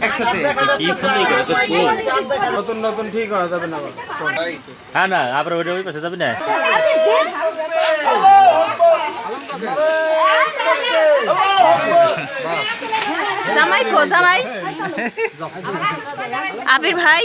একসাথে। নতুন নতুন ঠিক হওয়া যাবে না হ্যাঁ না আবার ওইটা ওই পাশে যাবি না? জামাই খো জামাই। আবির ভাই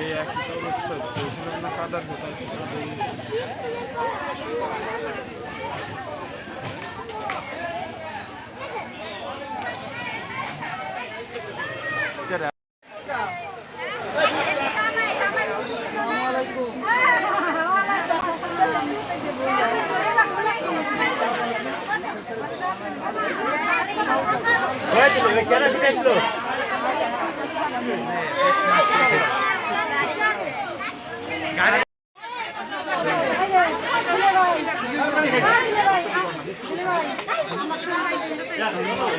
এই একই তো অবস্থা বলছিলাম না কাদার কোথায়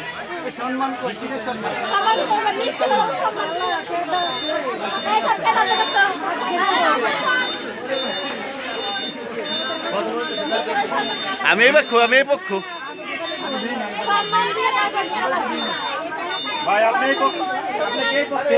আমি এই পক্ষ আমি এই পক্ষ। ভাই আপনি আপনি কে পক্ষে?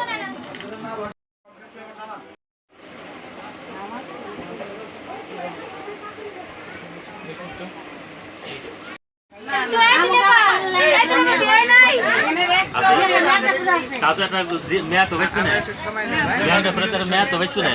তো একটা মেয়া তো বেশি না মেয়াটা পরে তার মেয়া তো বেশি না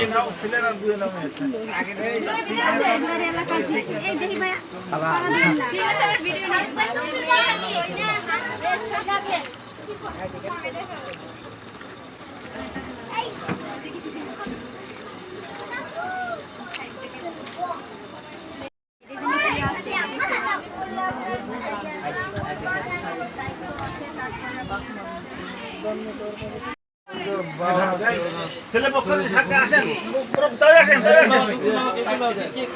ছেলে পক্ষ থেকে সাথে আসেন। আসেন তাই আসেন।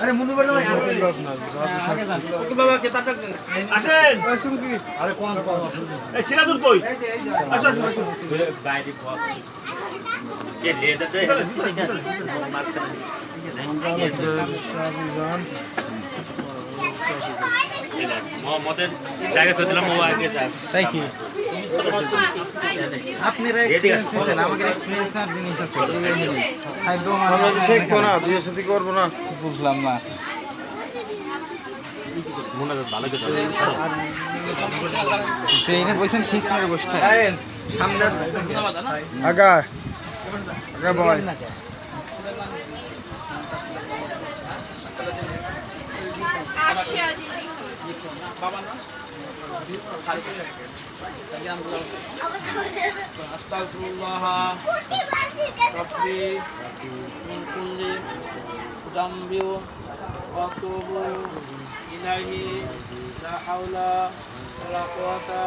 আরে মুন্ডু বেড়ে ভাই। বাবা আসেন। আরে কোন এই সিরাজুল কই? আসো আসো। আসো বাইরে কে লেদা দে মোহাম্মদের জায়গা করে দিলাম ও আগে যাক তাই কি এদিকে আমাকে এক্সপিরিয়েন্স আর জিনিস আছে শিখব না বিয়ে সাথে করব না। বুঝলাম না। আগা। আগা বয়। তাহলে আমরা আস্তাগফিরুল্লাহ রব্বি মিন কুল্লি জামবি ওয়া তুবু ইলাইহি লা হাওলা ওয়ালা কুওয়াতা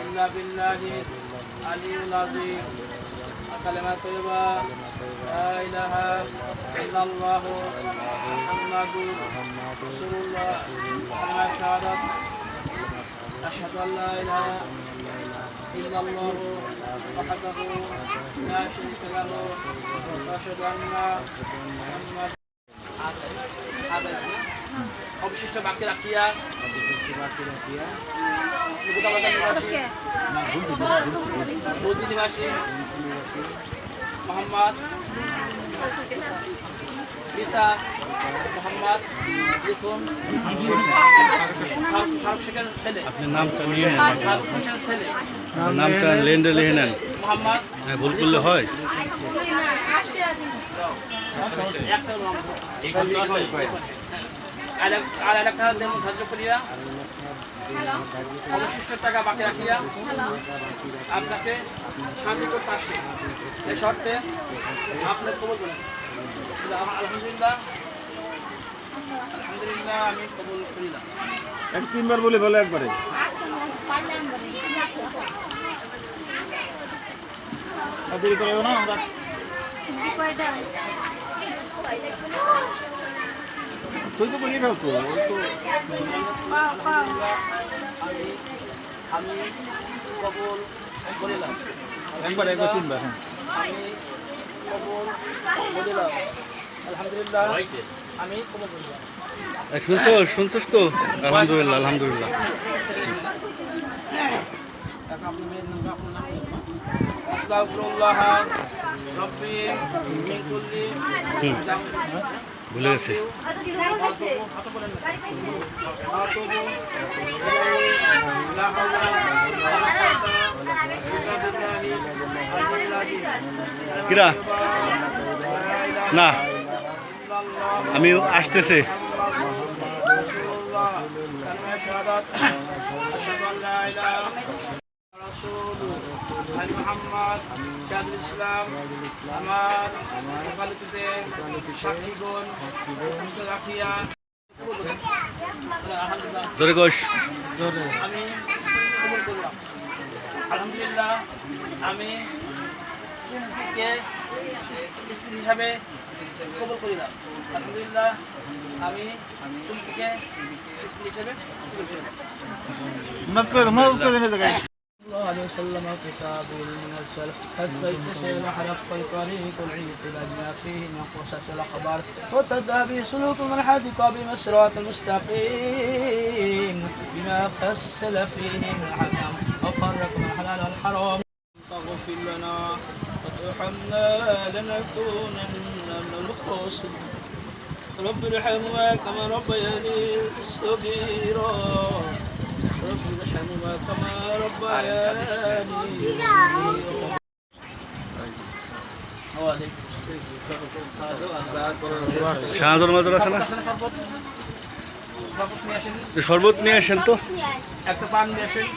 ইল্লা বিল্লাহি আলিয়ুল আযীম أشهد أن لا إله إلا الله وحده لا شريك له وأشهد أن محمد অবশিষ্ট বাক্যে রাখিয়া নিবাসী মোহাম্মদ পিতা মোহাম্মদ লিখুন ফারুক ফারুক শেখের ছেলে। আপনার নামটা নিয়ে নেন। ফারুক হোসেন ছেলে। নামটা লেনডে লিখে নেন। মোহাম্মদ। হ্যাঁ ভুল করলে হয়। আর এক- ধার্য করিয়া। অবশিষ্ট টাকা বাকি রাখিয়া আপনাকে শান্তি করতে আসছে এই শর্তে আপনার কবল আলহামদুলিল্লাহ আলহামদুলিল্লাহ আমি কবল করিলাম এক তিনবার বলে বলে একবারে। দেরি করে না আমরা তুই তো বলি ফেলতো আমি আমি কবল করিলাম একবার একবার তিনবার হ্যাঁ। আলহামদুলিল্লাহ। আমি শুনছো শুনছিস তো? আলহামদুলিল্লাহ আলহামদুলিল্লাহ। ভুলে গেছে। কিরা? না। আমি আসতেছে। রাসূলু আলী মুহাম্মদ শাহিদুল ইসলাম আমার ওকালতিতে সাক্ষীগণ রাখিয়া। আলহামদুলিল্লাহ জোরে। কোষ আমি আলহামদুলিল্লাহ আমি চুমকিকে স্ত্রী- স্ত্রী হিসাবে কবুল করিলাম। আলহামদুলিল্লাহ আমি চুমকিকে স্ত্রী হিসাবে কবুল করিলাম। الله عليه وسلم كتاب المنزل. حتى يتسل حلق الطريق العيد لجنا فيه من قصص الأخبار وتدعى به سلوك من بما المستقيم. بما فسل فيه الحكم وفرق من الحلال والحرام فاغفر لنا وترحمنا لنكونن من الخاسرين. رب ارحمنا كما يلي صغيرا. رب ارحمهما كما ربياني صغيرا শাহজার মাজার আছে না শরবত শরবত নিয়ে আসেন এই শরবত নিয়ে আসেন তো একটা পান নিয়ে আসেন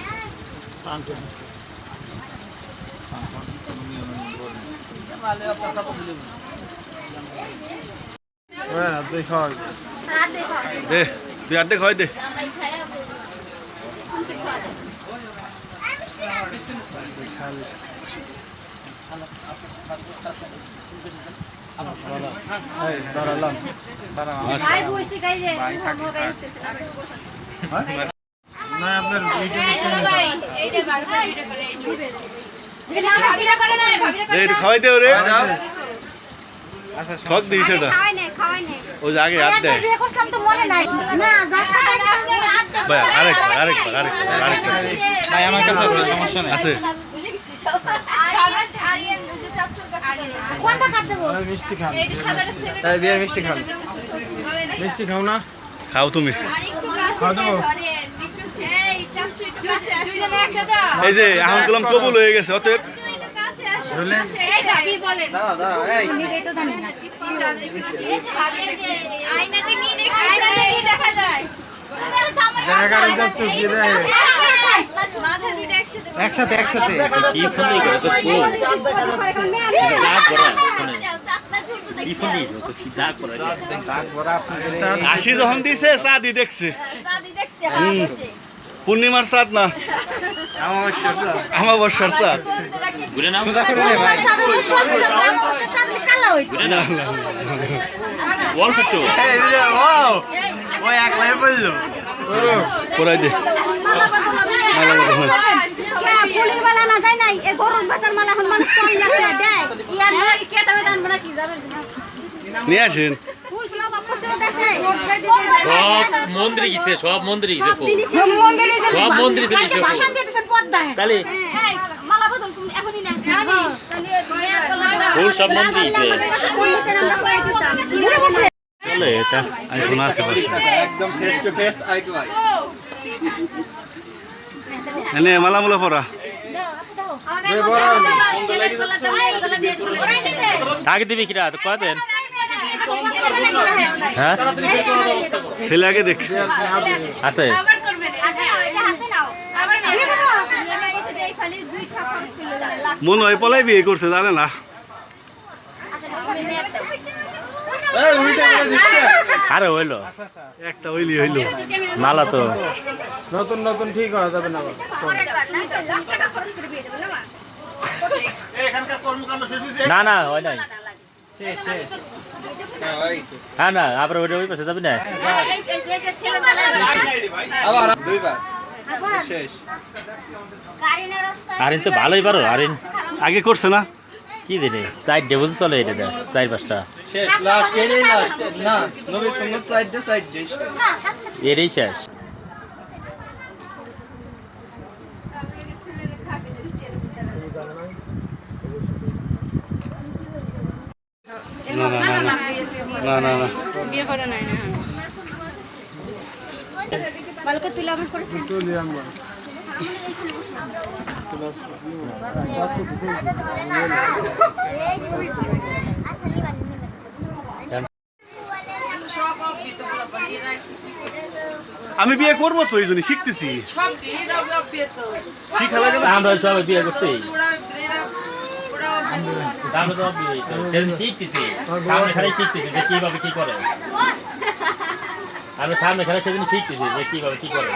নাহলে আপনার শরবত দিলে হ্যাঁ দেখো দে তুই অর্ধেক হয় দে ভাবিরা দে একটু খাওয়াই দে ওরে ঠক দিস সেটা যে আগে হাত দেয়। মনে। ভাই আরেকবার আরেকবার আরেকবার আরেকবার ভাই আমার কাছে আছে সমস্যা নেই। আছে। ভুলে গেছি সব। আর- আরিয়ান যে চাপচুর কাছে কোনটা কাট দেবো মিষ্টি খান। খান খাও না। খাও তুমি। এই যে এখন কলম কবুল হয়ে গেছে অতএব দেখা যাচ্ছে কি একসাথে একসাথে কি ফোন করে তো দাগ করা কি ফোন দিয়েছে তো কি দাগ করা। আশি যখন দিছে চাঁদি দেখছে। পূর্ণিমার চাঁদ না? আমাবস্যার চাঁদ দে। না। নিয়ে আসেন। সব মন্দিরে গেছে সব মন্দিরে গেছে সব মন্দিরে চলে গেছে ফুল। তাহলে সব মন্দিরে গেছে। চলে এটা আইফোন আছে পাশে। একদম face to face eye to eye এনে মালা মুলা পরা। আগে দিবি কিরা তো কয় দেন। হ্যাঁ? ছেলে আগে দেখ। আছে। আবার করবে এটা হাতে নাও আবার নাও এই খালি দুই ঠাপ খরচ করলে যাবে মনে হয় পলাই বিয়ে করছে জানে না। আরে হইল। একটা হইলি হইল। মালা তো। নতুন নতুন ঠিক হয়ে যাবে না এখানকার কর্মকাণ্ড শেষ হয়েছে না না হয় নাই। হ্যাঁ না আবার ওইটা ওই পাশে যাবি না আবার দুইবার শেষ আরিন তো ভালোই পারো আরিন আগে করছে না? কি দিনে সাইড ডেবল চলে এটা দেখ চার পাঁচটা শেষ লাস্ট এটাই লাস্ট না সাইড সাইড এরই শেষ। না না না না না না না। বিয়ে করে নাই না। বালকে তুলে আমার করেছে আমি বিয়ে করব তো এই জন্য শিখতেছি। শিখা লাগে আমরা সবাই বিয়ে করছি আমরা তো সেদিন শিখতেছি সামনে খালি শিখতেছি যে কীভাবে কি করে। আমরা সামনে খালি সেদিন শিখতেছি যে কীভাবে কি করে।